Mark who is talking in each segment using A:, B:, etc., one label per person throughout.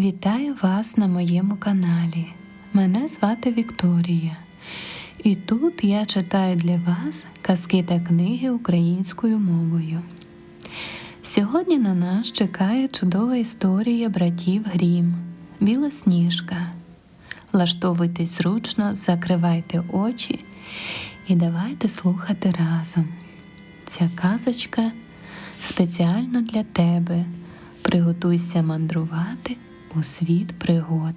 A: Вітаю вас на моєму каналі. Мене звати Вікторія. І тут я читаю для вас казки та книги українською мовою. Сьогодні на нас чекає чудова історія братів Грім Білосніжка. Влаштовуйтесь зручно, закривайте очі і давайте слухати разом. Ця казочка спеціально для тебе. Приготуйся мандрувати у світ пригод.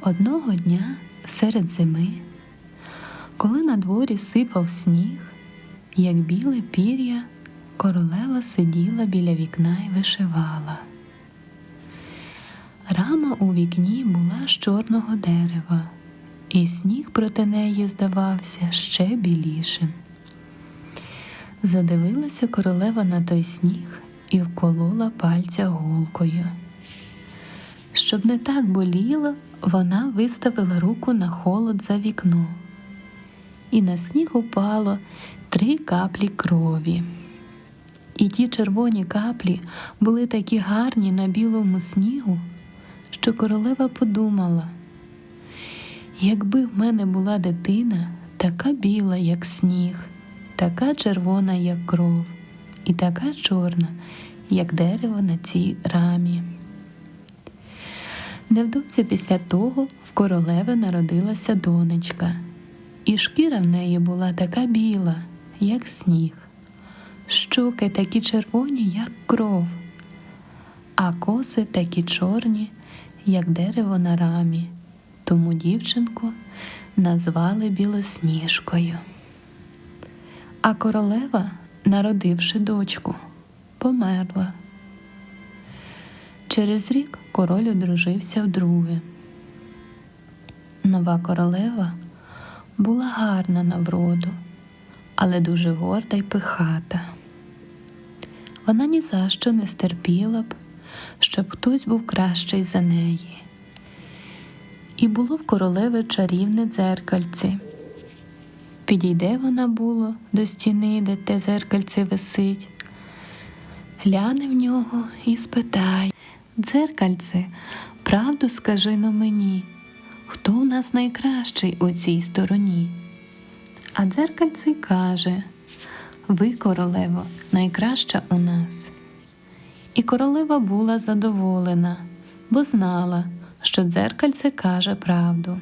A: Одного дня серед зими, коли на дворі сипав сніг, як біле пір'я, королева сиділа біля вікна і вишивала. Рама у вікні була з чорного дерева, і сніг проти неї здавався ще білішим. Задивилася королева на той сніг і вколола пальця голкою. Щоб не так боліло, вона виставила руку на холод за вікно, і на сніг упало три каплі крові. І ті червоні каплі були такі гарні на білому снігу, що королева подумала, якби в мене була дитина, така біла, як сніг, така червона, як кров, і така чорна, як дерево на цій рамі. Невдовзі після того в королеви народилася донечка, і шкіра в неї була така біла, як сніг, щоки такі червоні, як кров, а коси такі чорні, як дерево на рамі, тому дівчинку назвали білосніжкою. А королева, народивши дочку, померла. Через рік король одружився вдруге. Нова королева була гарна на вроду, але дуже горда й пихата. Вона ні за що не стерпіла б, щоб хтось був кращий за неї. І було в королеви чарівне дзеркальце. Підійде вона було до стіни, де те дзеркальце висить, гляне в нього і спитає Дзеркальце, правду скажи но мені, хто в нас найкращий у цій стороні? А дзеркальце каже Ви, королево, найкраща у нас. І королева була задоволена, бо знала, що дзеркальце каже правду.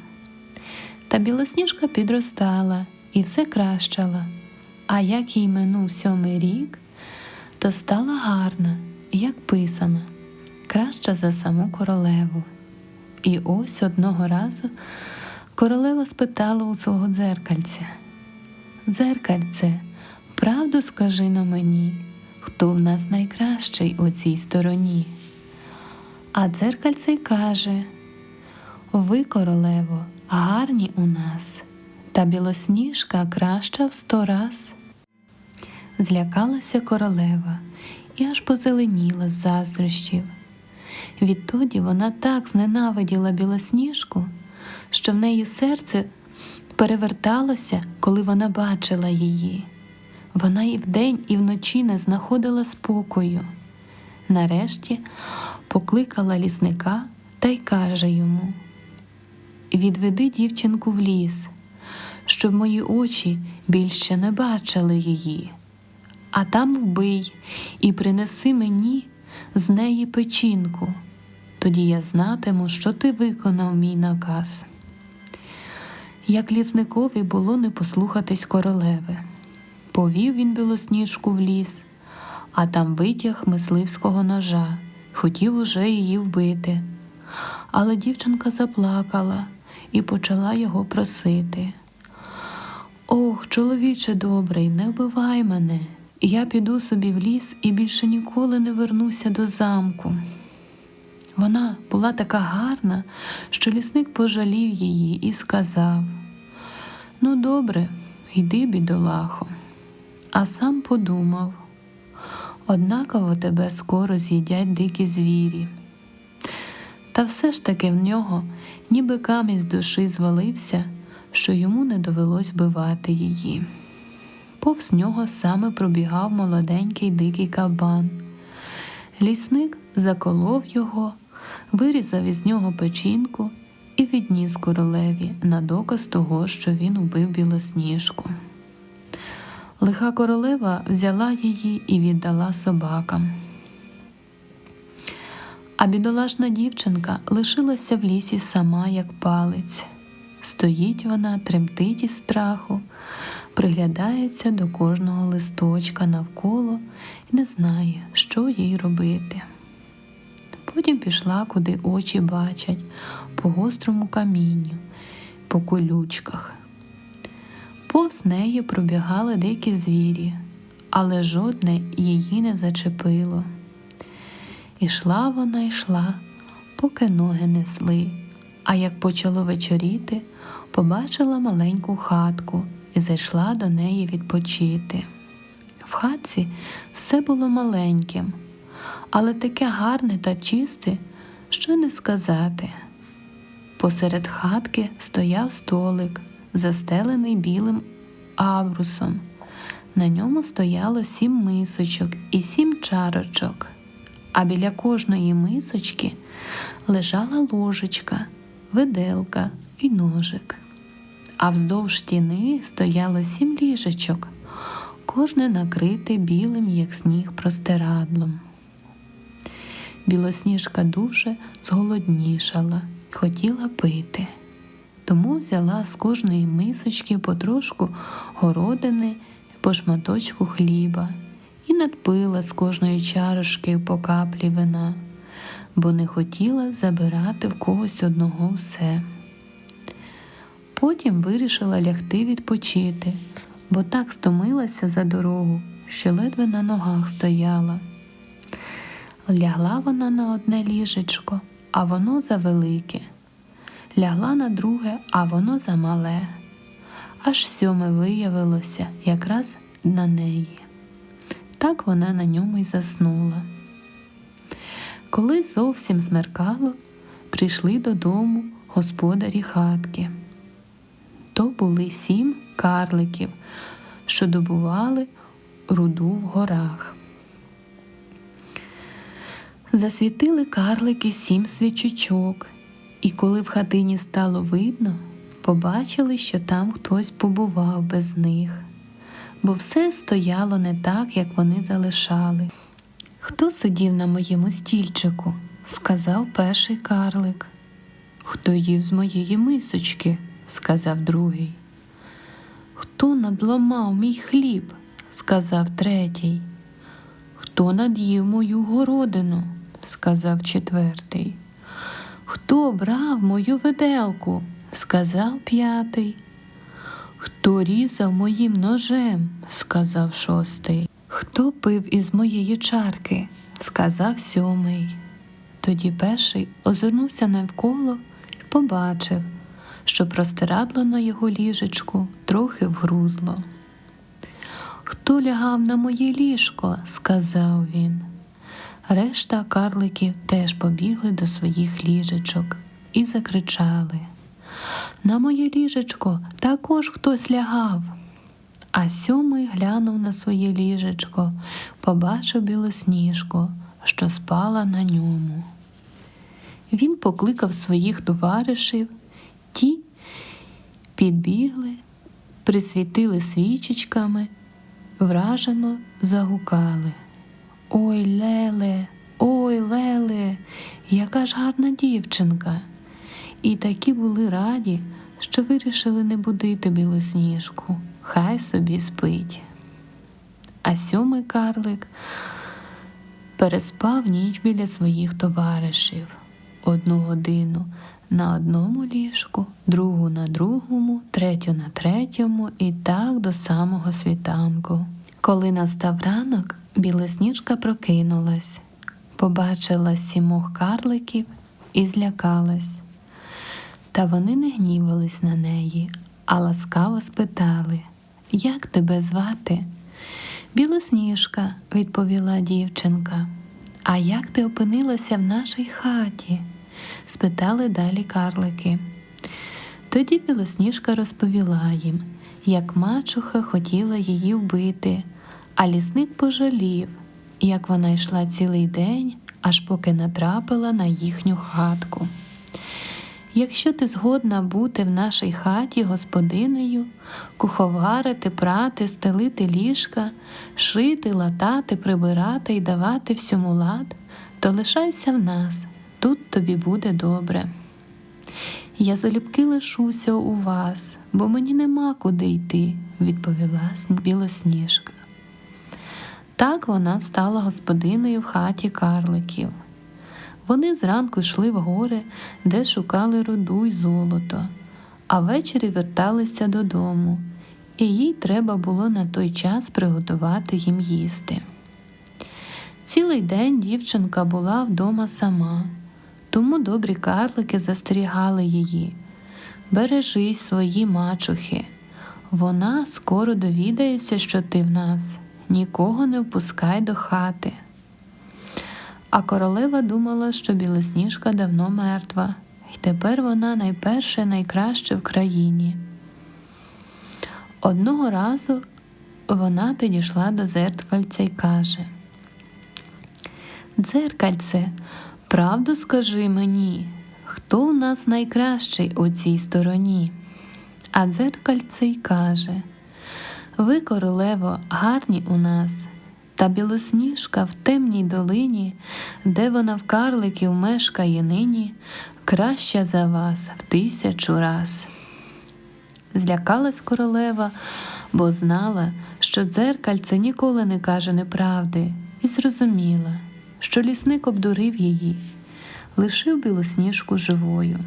A: Та білосніжка підростала і все кращала, а як їй минув сьомий рік, то стала гарна, як писана, краща за саму королеву. І ось одного разу королева спитала у свого дзеркальця Дзеркальце, правду скажи на мені, хто в нас найкращий у цій стороні? А дзеркальце й каже Ви, королево, гарні у нас, та білосніжка краща в сто раз. Злякалася королева і аж позеленіла з заздрощів. Відтоді вона так зненавиділа білосніжку, що в неї серце переверталося, коли вона бачила її. Вона і вдень, і вночі не знаходила спокою. Нарешті покликала лісника та й каже йому Відведи дівчинку в ліс, щоб мої очі більше не бачили її, а там вбий і принеси мені з неї печінку, тоді я знатиму, що ти виконав мій наказ. Як лісникові було не послухатись королеви, повів він білосніжку в ліс, а там витяг мисливського ножа, хотів уже її вбити. Але дівчинка заплакала і почала його просити. Ох, чоловіче добрий, не вбивай мене, я піду собі в ліс і більше ніколи не вернуся до замку. Вона була така гарна, що лісник пожалів її і сказав: Ну, добре, йди, бідолахо. А сам подумав однаково тебе скоро з'їдять дикі звірі. Та все ж таки в нього ніби камінь з душі звалився, що йому не довелось вбивати її. повз нього саме пробігав молоденький дикий кабан. Лісник заколов його, вирізав із нього печінку і відніс королеві на доказ того, що він убив білосніжку. Лиха королева взяла її і віддала собакам. А бідолашна дівчинка лишилася в лісі сама, як палець. Стоїть вона, тремтить із страху, приглядається до кожного листочка навколо і не знає, що їй робити. Потім пішла, куди очі бачать, по гострому камінню, по колючках. Повз неї пробігали дикі звірі, але жодне її не зачепило. Ішла вона йшла, поки ноги несли, а як почало вечоріти, побачила маленьку хатку і зайшла до неї відпочити. В хатці все було маленьким, але таке гарне та чисте, що не сказати. Посеред хатки стояв столик, застелений білим аврусом. На ньому стояло сім мисочок і сім чарочок, а біля кожної мисочки лежала ложечка, виделка і ножик. А вздовж стіни стояло сім ліжечок, кожне накрите білим, як сніг, простирадлом. Білосніжка дуже зголоднішала хотіла пити. Тому взяла з кожної мисочки потрошку городини і по шматочку хліба і надпила з кожної чарочки по каплі вина, бо не хотіла забирати в когось одного все. Потім вирішила лягти відпочити, бо так стомилася за дорогу, що ледве на ногах стояла. Лягла вона на одне ліжечко, а воно завелике. Лягла на друге, а воно замале. Аж сьоме виявилося якраз на неї. Так вона на ньому й заснула. Коли зовсім змеркало, прийшли додому господарі хатки. То були сім карликів, що добували руду в горах. Засвітили карлики сім свічочок, і коли в хатині стало видно, побачили, що там хтось побував без них, бо все стояло не так, як вони залишали. Хто сидів на моєму стільчику? сказав перший карлик. Хто їв з моєї мисочки? сказав другий. Хто надламав мій хліб? сказав третій. Хто над'їв мою городину? сказав четвертий. Хто брав мою виделку? сказав п'ятий. Хто різав моїм ножем? сказав шостий. Хто пив із моєї чарки? сказав сьомий. Тоді перший озирнувся навколо і побачив, що простирадло на його ліжечку трохи вгрузло. Хто лягав на моє ліжко? сказав він. Решта карликів теж побігли до своїх ліжечок і закричали. На моє ліжечко також хтось лягав. А сьомий глянув на своє ліжечко, побачив білосніжку, що спала на ньому. Він покликав своїх товаришів, ті підбігли, присвітили свічечками, вражено загукали. Ой, Леле, ой, Леле, яка ж гарна дівчинка. І такі були раді, що вирішили не будити білосніжку, хай собі спить. А сьомий карлик переспав ніч біля своїх товаришів одну годину на одному ліжку, другу на другому, третю на третьому і так до самого світанку. Коли настав ранок, білосніжка прокинулась, побачила сімох карликів і злякалась. Та вони не гнівались на неї, а ласкаво спитали, як тебе звати? Білосніжка, відповіла дівчинка. А як ти опинилася в нашій хаті? спитали далі карлики. Тоді білосніжка розповіла їм, як мачуха хотіла її вбити, а лісник пожалів, як вона йшла цілий день, аж поки натрапила на їхню хатку. Якщо ти згодна бути в нашій хаті господинею, куховарити, прати, стелити ліжка, шити, латати, прибирати і давати всьому лад, то лишайся в нас, тут тобі буде добре. Я залюбки лишуся у вас, бо мені нема куди йти, відповіла білосніжка. Так вона стала господинею в хаті карликів. Вони зранку йшли в гори, де шукали руду й золото, а ввечері верталися додому, і їй треба було на той час приготувати їм їсти. Цілий день дівчинка була вдома сама, тому добрі карлики застерігали її. Бережись свої мачухи. Вона скоро довідається, що ти в нас, нікого не впускай до хати. А королева думала, що білосніжка давно мертва, і тепер вона найперше найкраще в країні. Одного разу вона підійшла до зеркальця й каже: Дзеркальце, правду скажи мені, хто у нас найкращий у цій стороні? А дзеркальце й каже: Ви, королево, гарні у нас. Та білосніжка в темній долині, де вона в карликів мешкає нині, краща за вас в тисячу раз. Злякалась королева, бо знала, що дзеркальце ніколи не каже неправди, і зрозуміла, що лісник обдурив її, лишив білосніжку живою.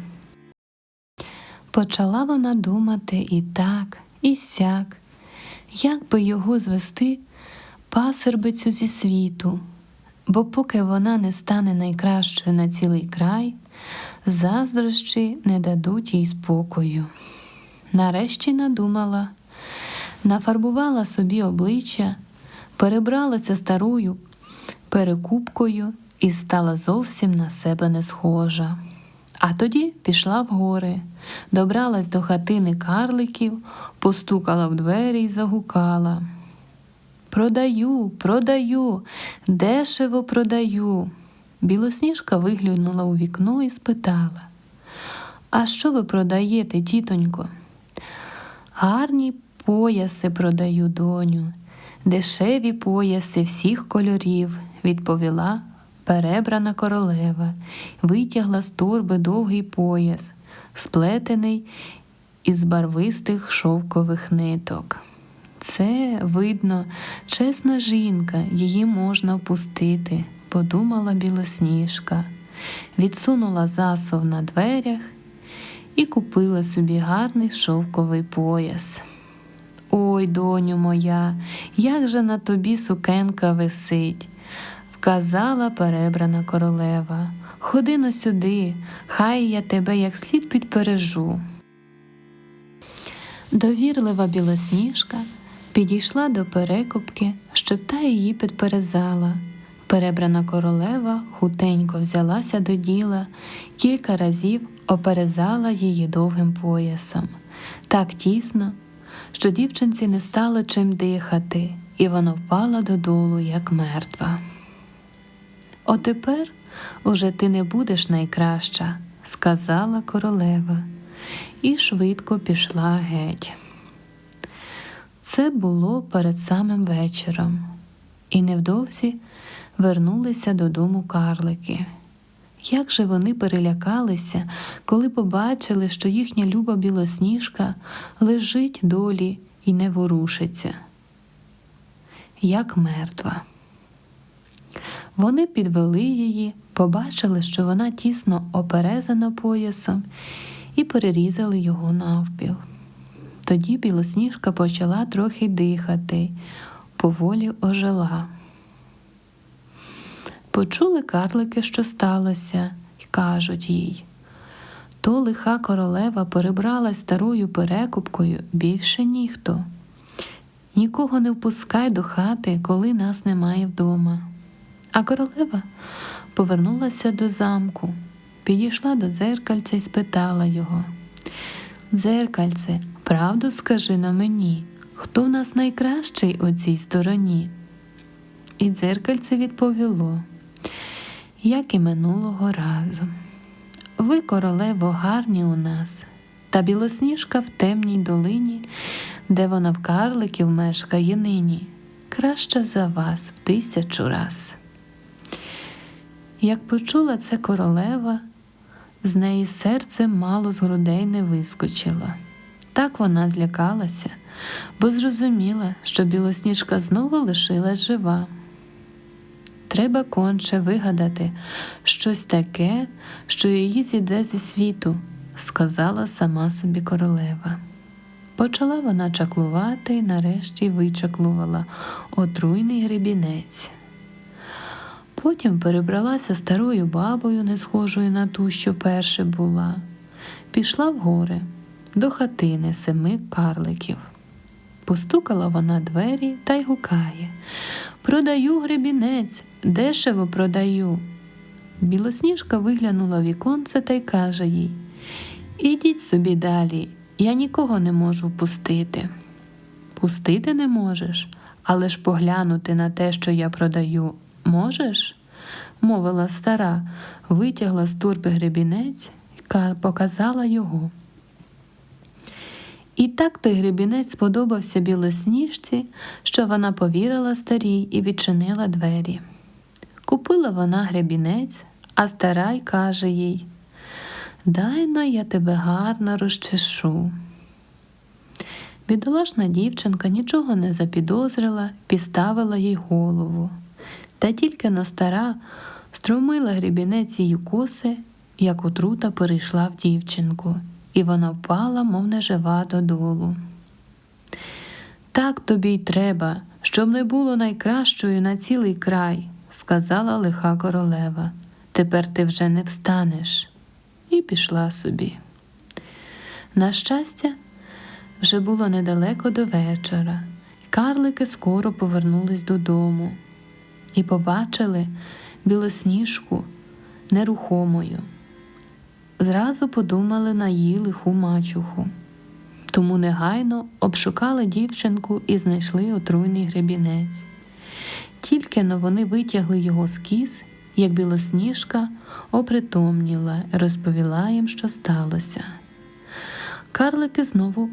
A: Почала вона думати і так, і сяк, як би його звести пасербицю зі світу, бо поки вона не стане найкращою на цілий край, заздрощі не дадуть їй спокою. Нарешті надумала, нафарбувала собі обличчя, перебралася старою перекупкою і стала зовсім на себе не схожа. А тоді пішла в гори, добралась до хатини карликів, постукала в двері й загукала. Продаю, продаю, дешево продаю. Білосніжка виглянула у вікно і спитала. А що ви продаєте, тітонько? Гарні пояси продаю, доню, дешеві пояси всіх кольорів, відповіла перебрана королева, витягла з торби довгий пояс, сплетений із барвистих шовкових ниток. Це, видно, чесна жінка, її можна впустити, подумала білосніжка, відсунула засов на дверях і купила собі гарний шовковий пояс. Ой, доню моя, як же на тобі сукенка висить, вказала перебрана королева. Ходи но сюди, хай я тебе як слід підпережу. Довірлива білосніжка підійшла до перекупки, щоб та її підперезала. Перебрана королева хутенько взялася до діла, кілька разів оперезала її довгим поясом, так тісно, що дівчинці не стало чим дихати, і вона впала додолу, як мертва. Отепер уже ти не будеш найкраща, сказала королева, і швидко пішла геть. Це було перед самим вечором, і невдовзі вернулися додому карлики. Як же вони перелякалися, коли побачили, що їхня люба білосніжка лежить долі і не ворушиться, як мертва. Вони підвели її, побачили, що вона тісно оперезана поясом, і перерізали його навпіл. Тоді білосніжка почала трохи дихати, поволі ожила. Почули карлики, що сталося, і кажуть їй то лиха королева перебралась старою перекупкою більше ніхто. Нікого не впускай до хати, коли нас немає вдома. А королева повернулася до замку, підійшла до дзеркальця і спитала його Дзеркальце, Правду скажи на мені, хто в нас найкращий у цій стороні? І дзеркальце відповіло, як і минулого разу. Ви, королево, гарні у нас, та білосніжка в темній долині, де вона в карликів мешкає нині, краща за вас в тисячу раз. Як почула це королева, з неї серце мало з грудей не вискочило. Так вона злякалася, бо зрозуміла, що білосніжка знову лишилась жива. Треба конче вигадати щось таке, що її зійде зі світу, сказала сама собі королева. Почала вона чаклувати і нарешті вичаклувала отруйний гребінець. Потім перебралася старою бабою, не схожою на ту, що перше була, пішла в гори до хатини семи карликів. Постукала вона двері та й гукає Продаю гребінець, дешево продаю. Білосніжка виглянула віконце та й каже їй Ідіть собі далі, я нікого не можу впустити. Пустити не можеш, але ж поглянути на те, що я продаю, можеш? мовила стара, витягла з турби гребінець і показала його. І так той гребінець сподобався білосніжці, що вона повірила старій і відчинила двері. Купила вона гребінець, а стара й каже їй Дай но я тебе гарно розчешу. Бідолашна дівчинка нічого не запідозрила, підставила їй голову. Та тільки но стара струмила грібінець її коси, як отрута перейшла в дівчинку, і вона впала, мов нежива додолу. Так тобі й треба, щоб не було найкращою на цілий край, сказала лиха королева. Тепер ти вже не встанеш. І пішла собі. На щастя, вже було недалеко до вечора, карлики скоро повернулись додому і побачили білосніжку нерухомою. Зразу подумали на її лиху мачуху. Тому негайно обшукали дівчинку і знайшли отруйний гребінець. Тільки но вони витягли його з кіз, як білосніжка опритомніла розповіла їм, що сталося. Карлики знову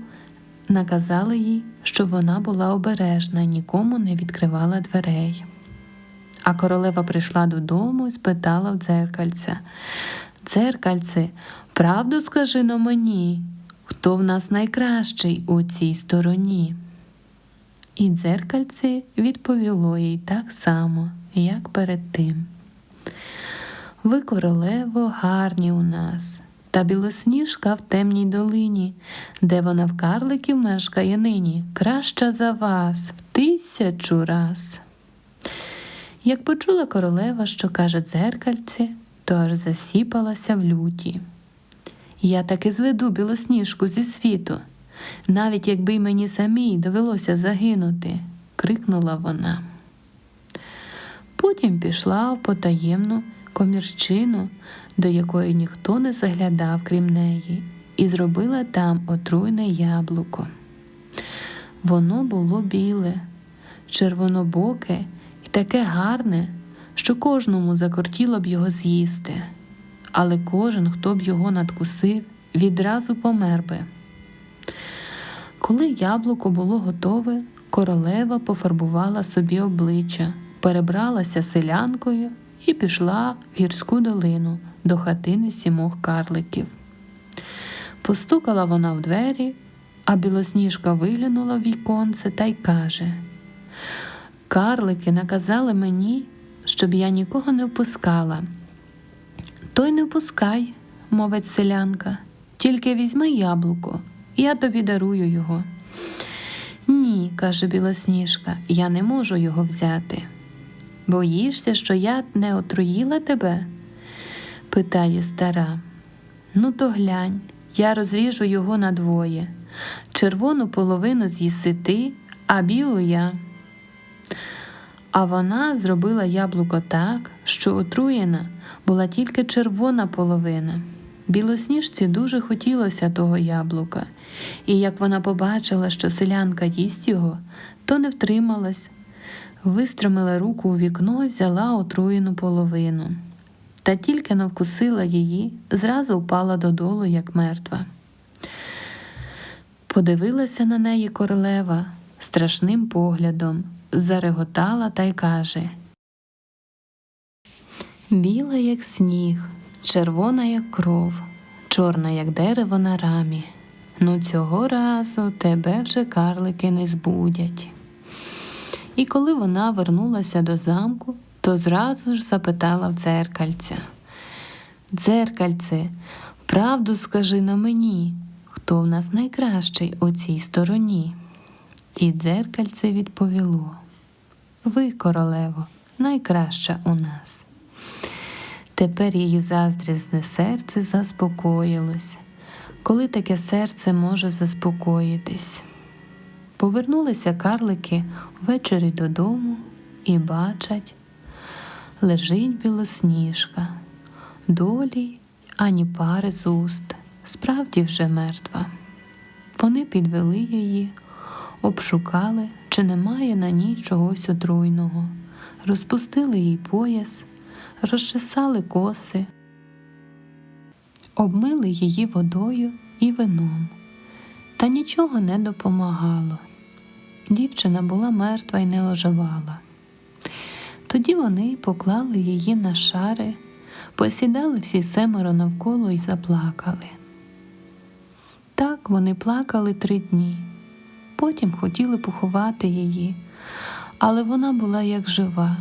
A: наказали їй, щоб вона була обережна і нікому не відкривала дверей. А королева прийшла додому і спитала в дзеркальця Дзеркальце, правду скажи но мені, хто в нас найкращий у цій стороні? І дзеркальце відповіло їй так само, як перед тим. Ви, королево, гарні у нас, та білосніжка в темній долині, де вона в карликів мешкає нині, краща за вас в тисячу раз. Як почула королева, що каже дзеркальце, то аж засіпалася в люті. Я таки зведу білосніжку зі світу, навіть якби й мені самій довелося загинути, крикнула вона. Потім пішла в потаємну комірчину, до якої ніхто не заглядав, крім неї, і зробила там отруйне яблуко. Воно було біле, червонобоке і таке гарне, що кожному закортіло б його з'їсти, але кожен, хто б його надкусив, відразу помер би. Коли яблуко було готове, королева пофарбувала собі обличчя, перебралася селянкою і пішла в гірську долину до хатини сімох карликів. Постукала вона в двері, а білосніжка виглянула в віконце та й каже Карлики наказали мені, щоб я нікого не впускала. То й не впускай, мовить селянка, тільки візьми яблуко, я тобі дарую його. Ні, каже білосніжка, я не можу його взяти. Боїшся, що я не отруїла тебе? питає стара. Ну, то глянь, я розріжу його надвоє. Червону половину з'їси ти, а білу я. А вона зробила яблуко так, що отруєна була тільки червона половина. Білосніжці дуже хотілося того яблука, і як вона побачила, що селянка їсть його, то не втрималась, вистромила руку у вікно і взяла отруєну половину. Та тільки навкусила її, зразу впала додолу, як мертва. Подивилася на неї королева страшним поглядом, зареготала та й каже Біла, як сніг, червона, як кров, чорна, як дерево на рамі. Ну, цього разу тебе вже карлики не збудять. І коли вона вернулася до замку, то зразу ж запитала в дзеркальця. Дзеркальце, правду скажи на мені, хто в нас найкращий у цій стороні? І дзеркальце відповіло Ви, королево, найкраща у нас. Тепер її заздрісне серце заспокоїлось. Коли таке серце може заспокоїтись? Повернулися карлики ввечері додому і бачать, лежить білосніжка, долі ані пари з уст, справді вже мертва. Вони підвели її, обшукали, чи немає на ній чогось отруйного, розпустили їй пояс, розчесали коси, обмили її водою і вином, та нічого не допомагало. Дівчина була мертва і не оживала. Тоді вони поклали її на шари, посідали всі семеро навколо і заплакали. Так вони плакали три дні. Потім хотіли поховати її, але вона була як жива,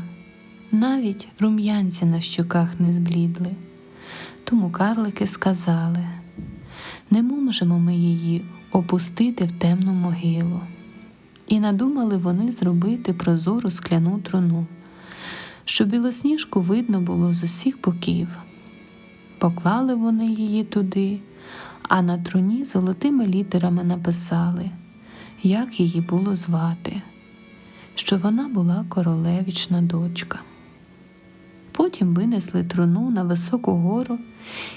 A: навіть рум'янці на щоках не зблідли. Тому карлики сказали не можемо ми її опустити в темну могилу. І надумали вони зробити прозору скляну труну, щоб білосніжку видно було з усіх боків. Поклали вони її туди, а на труні золотими літерами написали, як її було звати, що вона була королевічна дочка. Потім винесли труну на високу гору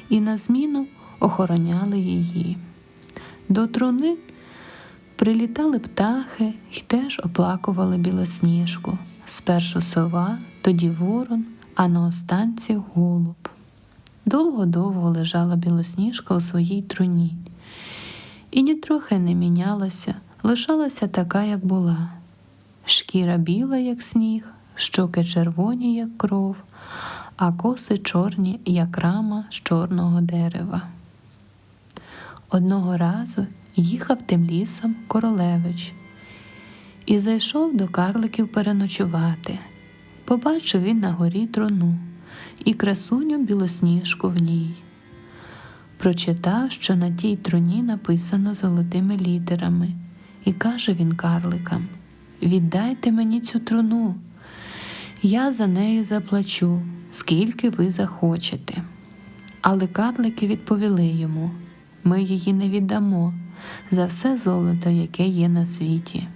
A: і на зміну охороняли її. До труни прилітали птахи і теж оплакували білосніжку. Спершу сова, тоді ворон, а на останці голуб. Довго-довго лежала білосніжка у своїй труні, і нітрохи не мінялася, лишалася така, як була. Шкіра біла, як сніг, щоки червоні, як кров, а коси чорні, як рама з чорного дерева. Одного разу їхав тим лісом королевич і зайшов до карликів переночувати. Побачив він на горі трону і красуню білосніжку в ній. Прочитав, що на тій труні написано золотими літерами, і каже він карликам: Віддайте мені цю труну, я за неї заплачу, скільки ви захочете. Але карлики відповіли йому: ми її не віддамо за все золото, яке є на світі.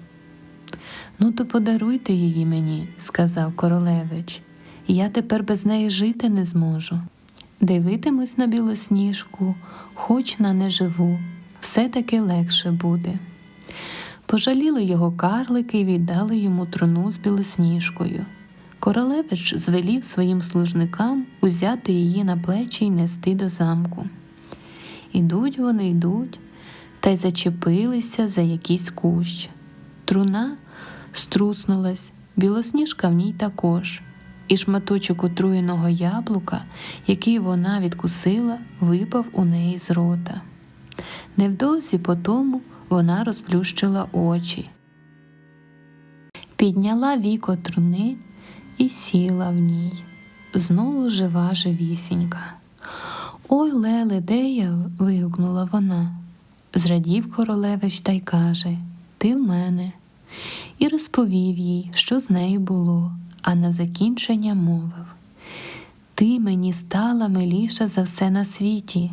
A: Ну, то подаруйте її мені, сказав королевич, я тепер без неї жити не зможу. Дивитимусь на білосніжку, хоч на неживу, все таки легше буде. Пожаліли його карлики і віддали йому труну з білосніжкою. Королевич звелів своїм служникам узяти її на плечі й нести до замку. Ідуть вони йдуть, та й зачепилися за якийсь кущ. Труна струснулась, білосніжка в ній також, і шматочок отруєного яблука, який вона відкусила, випав у неї з рота. Невдовзі по тому вона розплющила очі, підняла віко труни і сіла в ній, знову жива живісінька. Ой, Леле, де я? вигукнула вона. Зрадів королевич та й каже Ти в мене. І розповів їй, що з нею було, а на закінчення мовив Ти мені стала миліша за все на світі.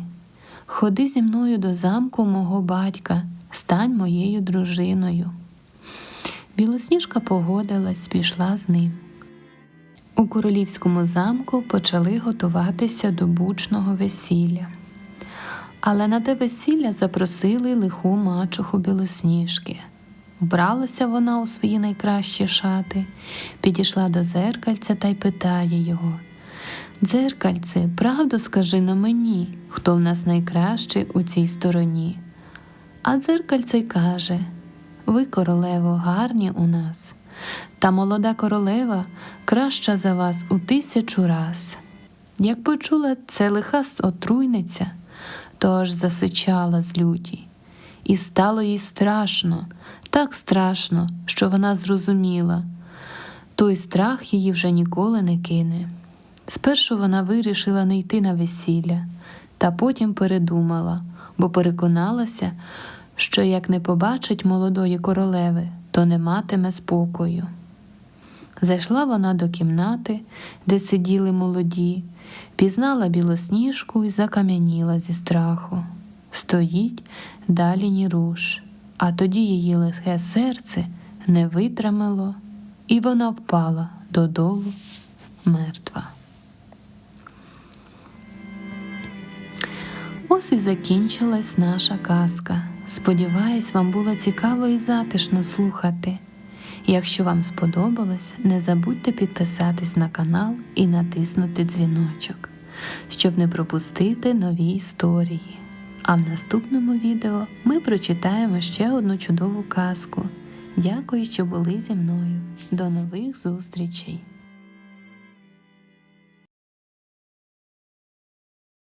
A: Ходи зі мною до замку мого батька, стань моєю дружиною. Білосніжка погодилась, пішла з ним. У королівському замку почали готуватися до бучного весілля. Але на те весілля запросили лиху мачуху білосніжки. Вбралася вона у свої найкращі шати, підійшла до зеркальця та й питає його. Дзеркальце, правду скажи на мені, хто в нас найкращий у цій стороні. А дзеркальце каже Ви, королево, гарні у нас, та молода королева краща за вас у тисячу раз. Як почула це лиха отруйниця, то аж засичала з люті. І стало їй страшно, так страшно, що вона зрозуміла. Той страх її вже ніколи не кине. Спершу вона вирішила не йти на весілля, та потім передумала, бо переконалася, що як не побачить молодої королеви, то не матиме спокою. Зайшла вона до кімнати, де сиділи молоді, пізнала білосніжку і закам'яніла зі страху. Стоїть далі ні руш, а тоді її лихе серце не витримало, і вона впала додолу мертва. Ось і закінчилась наша казка. Сподіваюсь, вам було цікаво і затишно слухати. Якщо вам сподобалось, не забудьте підписатись на канал і натиснути дзвіночок, щоб не пропустити нові історії. А в наступному відео ми прочитаємо ще одну чудову казку. Дякую, що були зі мною. До нових зустрічей!